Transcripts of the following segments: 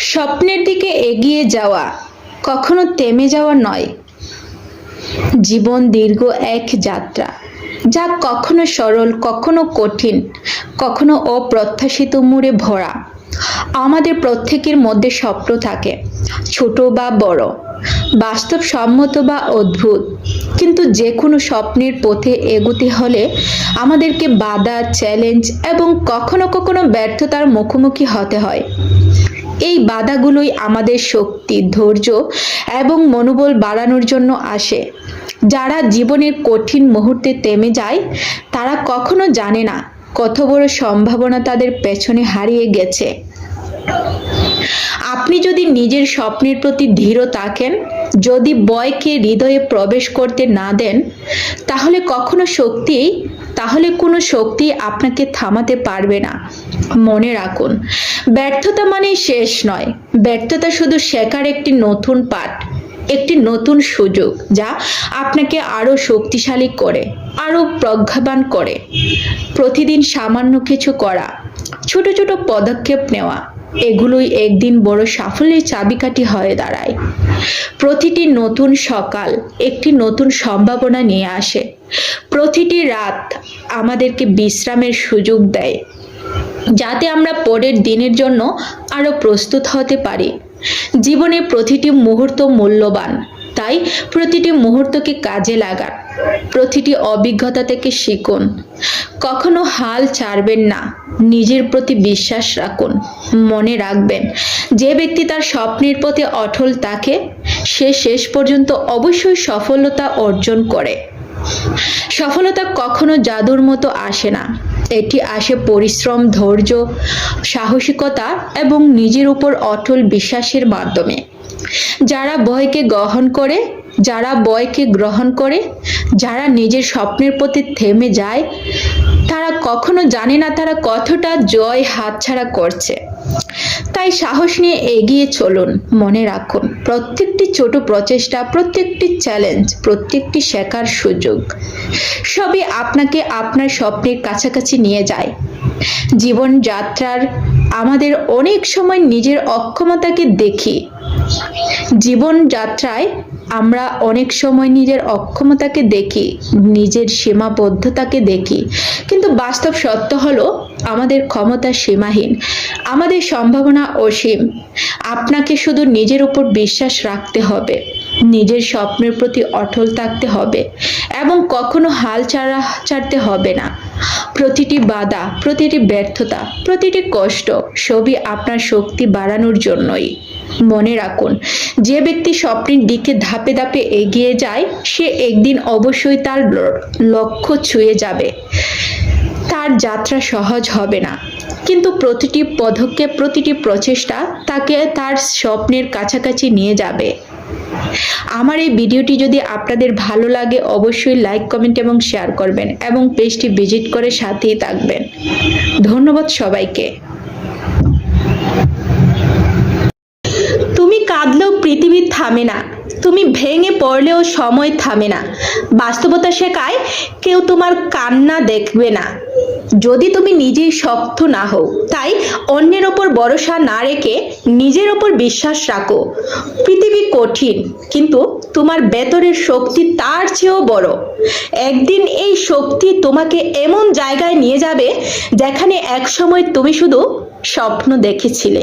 স্বপ্নের দিকে এগিয়ে যাওয়া কখনো থেমে যাওয়া নয়। জীবন দীর্ঘ এক যাত্রা, যা কখনো সরল, কখনো কঠিন, কখনো অপ্রত্যাশিত মুড়ে ভরা। আমাদের প্রত্যেকের মধ্যে স্বপ্ন থাকে, ছোট বা বড়, বাস্তবসম্মত বা অদ্ভুত। কিন্তু যে কোনো স্বপ্নের পথে এগোতে হলে আমাদেরকে বাধা, চ্যালেঞ্জ এবং কখনো কখনো ব্যর্থতার মুখোমুখি হতে হয়। এই বাধাগুলোই আমাদের শক্তি, ধৈর্য এবং মনোবল বাড়ানোর জন্য আসে। যারা জীবনের কঠিন মুহূর্তে থেমে যায়, তারা কখনো জানে না কত বড় সম্ভাবনা তাদের পেছনে হারিয়ে গেছে। আপনি যদি নিজের স্বপ্নের প্রতি ধীর থাকেন, যদি বয়কে হৃদয়ে প্রবেশ করতে না দেন, তাহলে কখনো শক্তি তাহলে কোনো শক্তি আপনাকে থামাতে পারবে না। মনে রাখুন, ব্যর্থতা মানে শেষ নয়। ব্যর্থতা শুধু শেখার একটি নতুন পাঠ, একটি নতুন সুযোগ যা আপনাকে আরও শক্তিশালী করে আরও প্রজ্ঞাবান করে। প্রতিদিন সামান্য কিছু করা, ছোট ছোট পদক্ষেপ নেওয়া, এগুলোই একদিন বড় সাফল্যের চাবিকাঠি হয়ে দাঁড়ায়। প্রতিটি নতুন সকাল একটি নতুন সম্ভাবনা নিয়ে আসে। প্রতিটি রাত আমাদেরকে বিশ্রামের সুযোগ দেয়, যাতে আমরা পরের দিনের জন্য আরও প্রস্তুত হতে পারি। জীবনে প্রতিটি মুহূর্ত মূল্যবান, তাই প্রতিটি মুহূর্তকে কাজে লাগান, প্রতিটি অভিজ্ঞতা থেকে শিখুন। কখনো হাল ছাড়বেন না, নিজের প্রতি বিশ্বাস রাখুন, মনে রাখবেন, যে ব্যক্তি তার স্বপ্নের পথে অটল থাকে, সে শেষ পর্যন্ত অবশ্যই সফলতা অর্জন করে। সফলতা কখনো জাদুর মতো আসে না। এটি আসে পরিশ্রম, ধৈর্য, সাহসিকতা এবং নিজের উপর অটল বিশ্বাসের মাধ্যমে। যারা বয়কে গ্রহণ করে, যারা বয়কে গ্রহণ করে, যারা নিজের স্বপ্নের প্রতি থেমে যায়, তারা কখনো জানে না তারা কতটা জয় হাতছাড়া করছে। তাই সাহস নিয়ে এগিয়ে চলুন, মনে রাখুন, প্রত্যেকটি ছোট প্রচেষ্টা, প্রত্যেকটি চ্যালেঞ্জ প্রত্যেকটি শেখার সুযোগ, সবই আপনাকে আপনার স্বপ্নের কাছাকাছি নিয়ে যায়। জীবন যাত্রার আমাদের অনেক সময় নিজের অক্ষমতাকে দেখি। জীবন যাত্রায় আমরা অনেক সময় নিজের অক্ষমতাকে দেখি, নিজের সীমাবদ্ধতাকে দেখি। কিন্তু বাস্তব সত্য হলো, আমাদের ক্ষমতা সীমাহীন, আমাদের সম্ভাবনা অসীম। আপনাকে শুধু নিজের উপর বিশ্বাস রাখতে হবে, নিজের স্বপ্নের প্রতি অটল থাকতে হবে এবং কখনো হাল ছাড়া, ছাড়তে হবে না। প্রতিটি বাধা, প্রতিটি ব্যর্থতা, প্রতিটি কষ্ট সবই আপনার শক্তি বাড়ানোর জন্যই। মনে রাখুন, যে ব্যক্তি স্বপ্নের দিকে ধাপে ধাপে এগিয়ে যায়, সে একদিন অবশ্যই তার লক্ষ্য ছুঁয়ে যাবে। তার যাত্রা সহজ হবে না। কিন্তু প্রতিটি পদক্ষেপ, প্রতিটি প্রচেষ্টা তাকে তার স্বপ্নের কাছাকাছি নিয়ে যাবে। আমার এই ভিডিওটি যদি আপনাদের ভালো লাগে, অবশ্যই লাইক, কমেন্ট এবং শেয়ার করবেন এবং পেজটি ভিজিট করে সাথেই থাকবেন। ধন্যবাদ সবাইকে। পৃথিবী থামে না। তুমি ভেঙে পড়লেও সময় থামে না। বাস্তবতা শেখায় কেউ তোমার কান্না দেখবে না। যদি তুমি নিজেই শক্ত না হও, তাই অন্যের ওপর ভরসা না রেখে নিজের ওপর বিশ্বাস রাখো। পৃথিবী কঠিন, কিন্তু তোমার ভেতরের শক্তি তার চেয়েও বড়। একদিন এই শক্তি তোমাকে এমন জায়গায় নিয়ে যাবে যেখানে একসময় তুমি শুধু স্বপ্ন দেখেছিলে।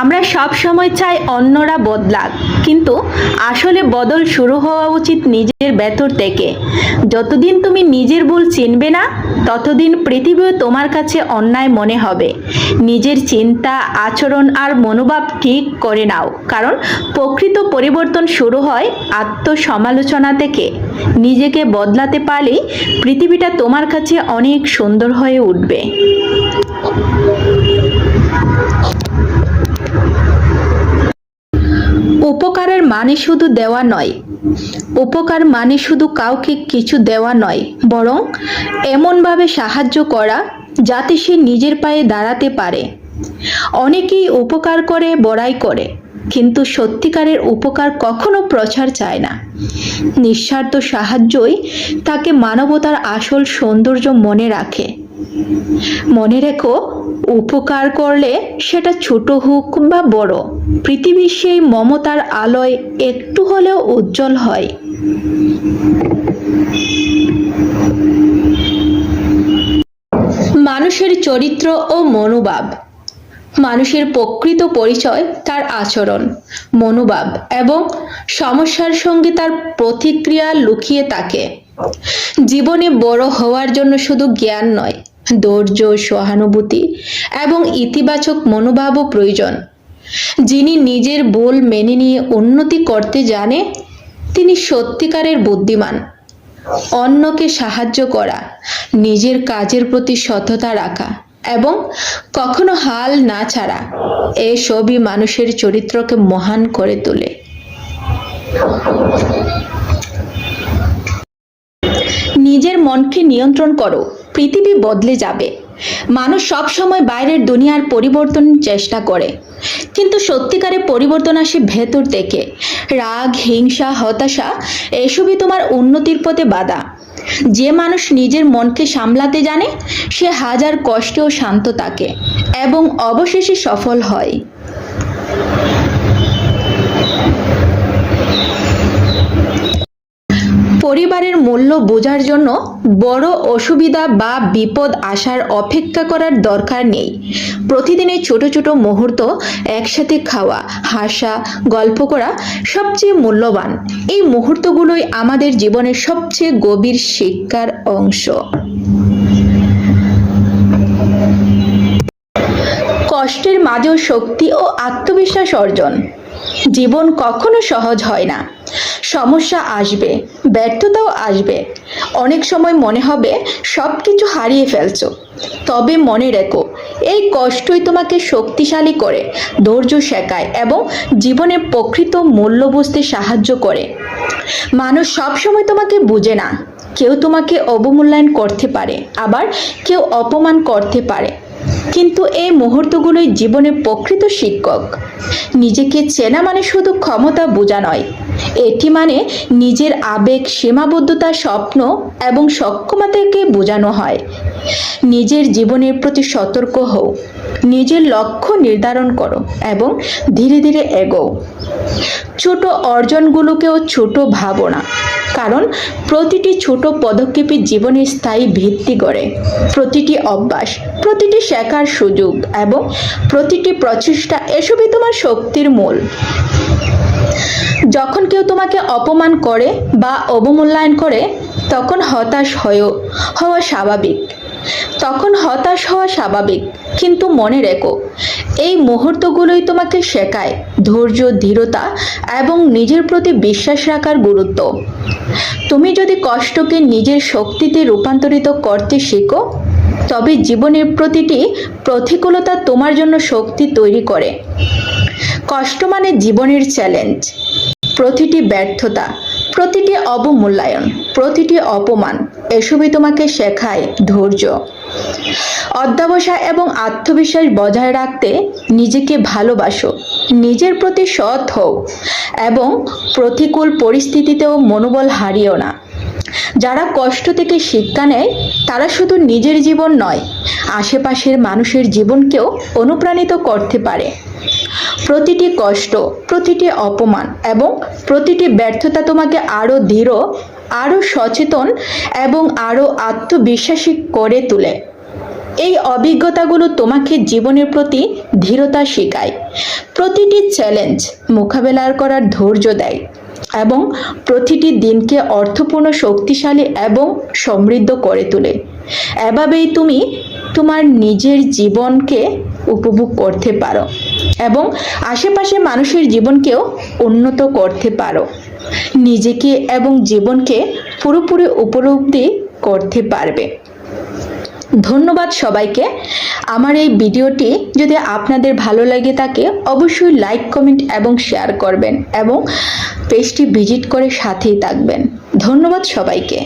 আমরা সব সময় চাই অন্যরা বদলাক, কিন্তু আসলে বদল শুরু হওয়া উচিত নিজের ভেতর থেকে। যতদিন তুমি নিজের ভুল চিনবে না, ততদিন পৃথিবীও তোমার কাছে অন্যায় মনে হবে। নিজের চিন্তা, আচরণ আর মনোভাব ঠিক করে নাও, কারণ প্রকৃত পরিবর্তন শুরু হয় আত্মসমালোচনা থেকে। নিজেকে বদলাতে পারলেই পৃথিবীটা তোমার কাছে অনেক সুন্দর হয়ে উঠবে। মানে শুধু দেওয়া নয়। উপকার মানে শুধু কাউকে কিছু দেওয়া নয়, বরং এমনভাবে সাহায্য করা যাতে সে নিজের পায়ে দাঁড়াতে পারে। অনেকেই উপকার করে, বড়াই করে, কিন্তু সত্যিকারের উপকার কখনো প্রচার চায় না। নিঃস্বার্থ সাহায্যই তাকে মানবতার আসল সৌন্দর্য মনে রাখে। মনে রেখো উপকার করলে সেটা ছোট হোক বা বড়। পৃথিবীর সেই মমতার আলোয় একটু হলেও উজ্জ্বল হয়। মানুষের চরিত্র ও মনোভাব। মানুষের প্রকৃত পরিচয় তার আচরণ, মনোভাব এবং সমস্যার সঙ্গে তার প্রতিক্রিয়া লুকিয়ে থাকে। জীবনে বড় হওয়ার জন্য শুধু জ্ঞান নয় ধৈর্য, সহানুভূতি এবং ইতিবাচক মনোভাবও প্রয়োজন। যিনি নিজের ভুল মেনে নিয়ে উন্নতি করতে জানে, তিনি সত্যিকারের বুদ্ধিমান। অন্যকে সাহায্য করা, নিজের কাজের প্রতি সততা রাখা এবং কখনো হাল না ছাড়া এসবই মানুষের চরিত্রকে মহান করে তোলে। নিজের মনকে নিয়ন্ত্রণ করো। পৃথিবী বদলে যাবে। মানুষ সব সময় বাইরের দুনিয়ার পরিবর্তন চেষ্টা করে। কিন্তু সত্যিকারে পরিবর্তন আসে ভেতর থেকে। রাগ, হিংসা, হতাশা, এসবই তোমার উন্নতির পথে বাধা। যে মানুষ নিজের মনকে সামলাতে জানে, সে হাজার কষ্টেও শান্ত থাকে এবং অবশেষে সফল হয়। পরিবারের মূল্য বোঝার জন্য বড় অসুবিধা বা বিপদ আসার অপেক্ষা করার দরকার নেই। প্রতিদিনের ছোট ছোট মুহূর্ত একসাথে খাওয়া, হাসা, গল্প করা সবচেয়ে মূল্যবান। এই মুহূর্তগুলোই আমাদের জীবনের সবচেয়ে গভীর শিক্ষার অংশ। কষ্টের মাঝেও শক্তি ও আত্মবিশ্বাস অর্জন। জীবন কখনো সহজ হয় না। সমস্যা আসবে, ব্যর্থতাও আসবে। অনেক সময় মনে হবে সব কিছু হারিয়ে ফেলছো। তবে মনে রেখো, এই কষ্টই তোমাকে শক্তিশালী করে, ধৈর্য শেখায় এবং জীবনের প্রকৃত মূল্য বুঝতে সাহায্য করে। মানুষ সবসময় তোমাকে বুঝে না। কেউ তোমাকে অবমূল্যায়ন করতে পারে, আবার কেউ অপমান করতে পারে। কিন্তু এই মুহূর্তগুলোই জীবনের প্রকৃত শিক্ষক। নিজেকে চেনা মানে শুধু ক্ষমতা বোঝা নয়। এটি মানে নিজের আবেগ, সীমাবদ্ধতা, স্বপ্ন এবং সক্ষমতাকে বোঝানো হয়। নিজের জীবনের প্রতি সতর্ক হও। নিজের লক্ষ্য নির্ধারণ করো এবং ধীরে ধীরে এগোও। ছোট অর্জনগুলোকেও ছোট ভাবো না কারণ প্রতিটি ছোট পদক্ষেপই জীবনের স্থায়ী ভিত্তি গড়ে। প্রতিটি অভ্যাস, প্রতিটি শেখার সুযোগ এবং প্রতিটি প্রচেষ্টা এসবই তোমার শক্তির মূল। যখন কেউ তোমাকে অপমান করে বা অবমূল্যায়ন করে, তখন হতাশ হয়েও, হওয়া স্বাভাবিক। তখন হতাশ হওয়া স্বাভাবিক, কিন্তু মনে রেখো এই মুহূর্তগুলোই তোমাকে শেখায় ধৈর্য, ধীরতা এবং নিজের প্রতি বিশ্বাস রাখার গুরুত্ব। তুমি যদি কষ্টকে নিজের শক্তিতে রূপান্তরিত করতে শেখো, তবে জীবনের প্রতিটি প্রতিকূলতা তোমার জন্য শক্তি তৈরি করে। কষ্ট মানে জীবনের চ্যালেঞ্জ। প্রতিটি ব্যর্থতা, প্রতিটি অবমূল্যায়ন, প্রতিটি অপমান, এসবই তোমাকে শেখায় ধৈর্য। অধ্যাবসায় এবং আত্মবিশ্বাস বজায় রাখতে নিজেকে ভালোবাসো, নিজের প্রতি সৎ হও এবং প্রতিকূল পরিস্থিতিতেও মনোবল হারিও না। যারা কষ্ট থেকে শিক্ষা নেয়, তারা শুধু নিজের জীবন নয়, আশেপাশের মানুষের জীবনকেও অনুপ্রাণিত করতে পারে। প্রতিটি কষ্ট, প্রতিটি অপমান এবং প্রতিটি ব্যর্থতা তোমাকে আরও দৃঢ়, আরও সচেতন এবং আরও আত্মবিশ্বাসী করে তোলে। এই অভিজ্ঞতাগুলো তোমাকে জীবনের প্রতি ধীরতা শেখায়। প্রতিটি চ্যালেঞ্জ মোকাবেলা করার ধৈর্য দেয় এবং প্রতিটি দিনকে অর্থপূর্ণ, শক্তিশালী এবং সমৃদ্ধ করে তোলে। এভাবেই তুমি তোমার নিজের জীবনকে উপভোগ করতে পারো এবং আশেপাশে মানুষের জীবনকেও উন্নত করতে পারো। নিজেকে এবং জীবনকে পুরোপুরি উপলব্ধি করতে পারবে। ধন্যবাদ সবাইকে। আমার এই ভিডিওটি যদি আপনাদের ভালো লাগে থাকে, অবশ্যই লাইক কমেন্ট এবং শেয়ার করবেন এবং পেজটি ভিজিট করে সাথেই থাকবেন। ধন্যবাদ সবাইকে।